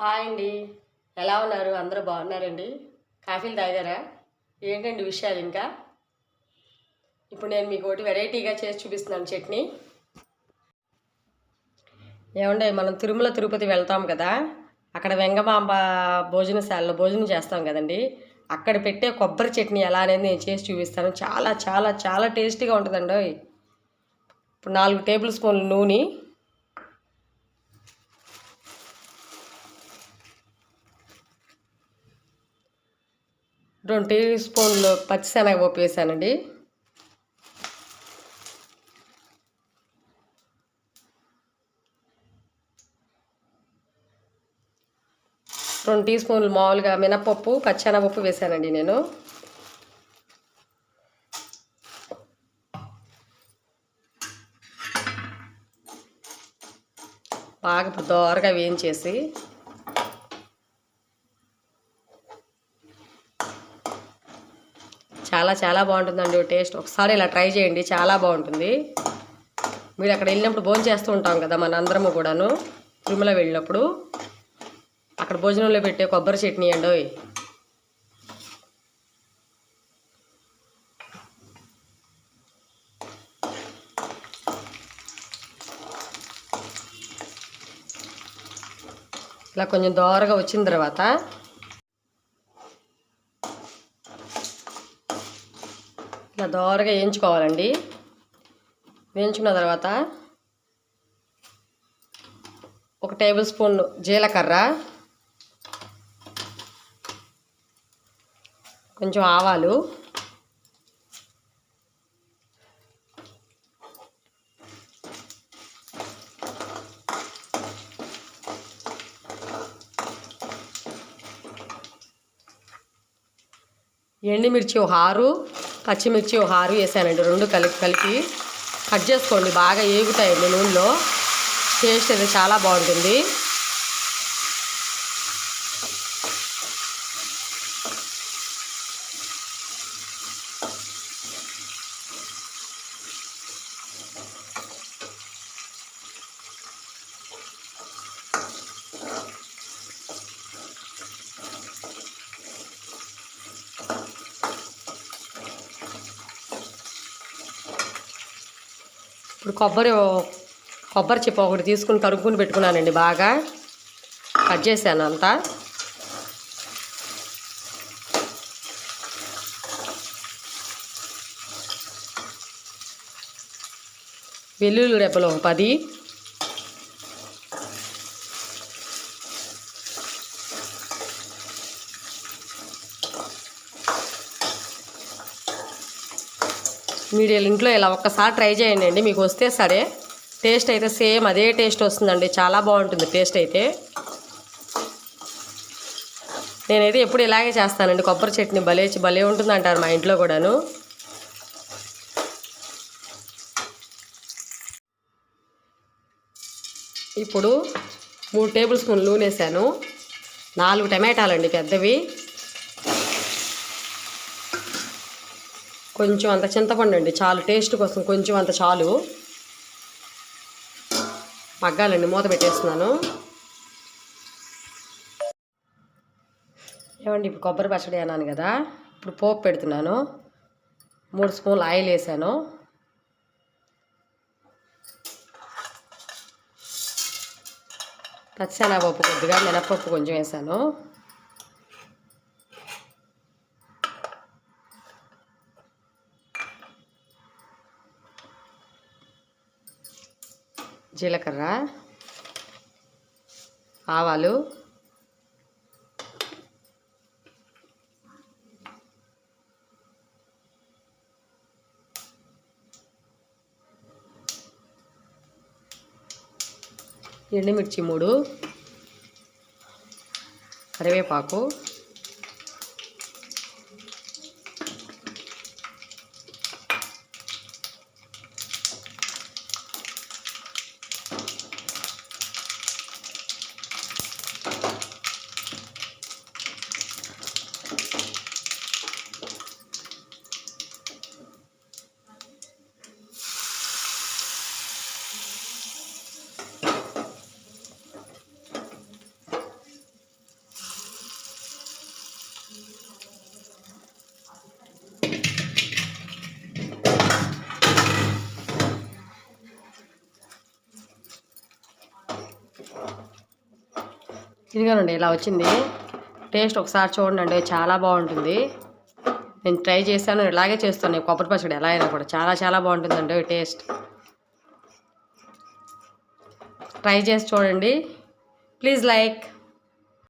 Hi అండి. ఎలా ఉన్నారు? అందరూ బాగున్నారండి? కాఫీలు తాగారా? ఏంటండి విషయాలు ఇంకా? ఇప్పుడు నేను మీకు ఒకటి వెరైటీగా చేసి చూపిస్తున్నాను చట్నీ. ఏమండే మనం తిరుమల తిరుపతి వెళ్తాం కదా? అక్కడ వెంగమాంబ భోజనశాలలో భోజనం చేస్తాం కదండి. అక్కడ పెట్టే కొబ్బరి చట్నీ ఎలా అనేది నేను చేసి చూపిస్తాను. చాలా చాలా చాలా టేస్టీగా ఉంటుందండి ఇప్పుడు నాలుగు టేబుల్ స్పూన్లు నూనె రెండు టీ స్పూన్లు పచ్చిశనగపప్పు వేసానండి. రెండు టీ స్పూన్లు మామూలుగా మినపప్పు పచ్చెనగపప్పు వేసానండి నేను. బాగా దోరగా వేయించేసి చాలా చాలా బాగుంటుందండి టేస్ట్. ఒకసారి ఇలా ట్రై చేయండి చాలా బాగుంటుంది. మీరు అక్కడ వెళ్ళినప్పుడు భోజనం చేస్తూ ఉంటాం కదా మన అందరము కూడాను. తిరుమల వెళ్ళినప్పుడు. అక్కడ భోజనంలో పెట్టే కొబ్బరి చట్నీ అండి ఇలా కొంచెం దోరగా వచ్చిన తర్వాత ఇలా దోరగా వేయించుకోవాలండి. వేయించుకున్న తర్వాత ఒక టేబుల్ స్పూన్ జీలకర్ర కొంచెం ఆవాలు ఎండుమిర్చి ఒక ఆరు పచ్చిమిర్చి ఒక ఆరు వేసానండి. రెండు కలిపి కలిపి కట్ చేసుకోండి. బాగా ఏగుతాయండి నూనెలో. టేస్ట్ అయితే చాలా బాగుంటుంది. ఇప్పుడు కొబ్బరి కొబ్బరి చిప్ప ఒకటి తీసుకుని తరుక్కుని పెట్టుకున్నానండి బాగా. కట్ చేశాను అంతా. వెల్లుల్లి రెబ్బలు ఒక పది మీరు ఇంట్లో ఇలా ఒక్కసారి ట్రై చేయండి అండి. మీకు వస్తే సరే. టేస్ట్ అయితే సేమ్ అదే టేస్ట్ వస్తుందండి. చాలా బాగుంటుంది టేస్ట్ అయితే. నేనైతే ఎప్పుడు ఇలాగే చేస్తానండి. కొబ్బరి చట్నీ భలే భలే ఉంటుంది అంటారు మా ఇంట్లో కూడాను. ఇప్పుడు మూడు టేబుల్ స్పూన్ నూనె వేసాను. నాలుగు టమాటాలండి పెద్దవి. కొంచెం అంత చింతపండు అండి చాలు. టేస్ట్ కోసం కొంచెం అంత చాలు. మగ్గాలండి మూత పెట్టేస్తున్నాను. ఏమండి ఇప్పుడు కొబ్బరి పచ్చడి అన్నాను కదా ఇప్పుడు పోపు పెడుతున్నాను. మూడు స్పూన్లు ఆయిల్ వేసాను. పచ్చిశనగపప్పు కొద్దిగా మినప్పప్పు కొంచెం వేసాను. జీలకర్ర ఆవాలు ఎండుమిర్చి మూడు కరివేపాకు ఇదిగోనండి ఇలా వచ్చింది. టేస్ట్ ఒకసారి చూడండి చాలా బాగుంటుంది. నేను ట్రై చేశాను ఇలాగే చేస్తాను కొబ్బరి పచ్చడి ఎలా అయినా కూడా. చాలా చాలా బాగుంటుందండి టేస్ట్. ట్రై చేసి చూడండి. Please like.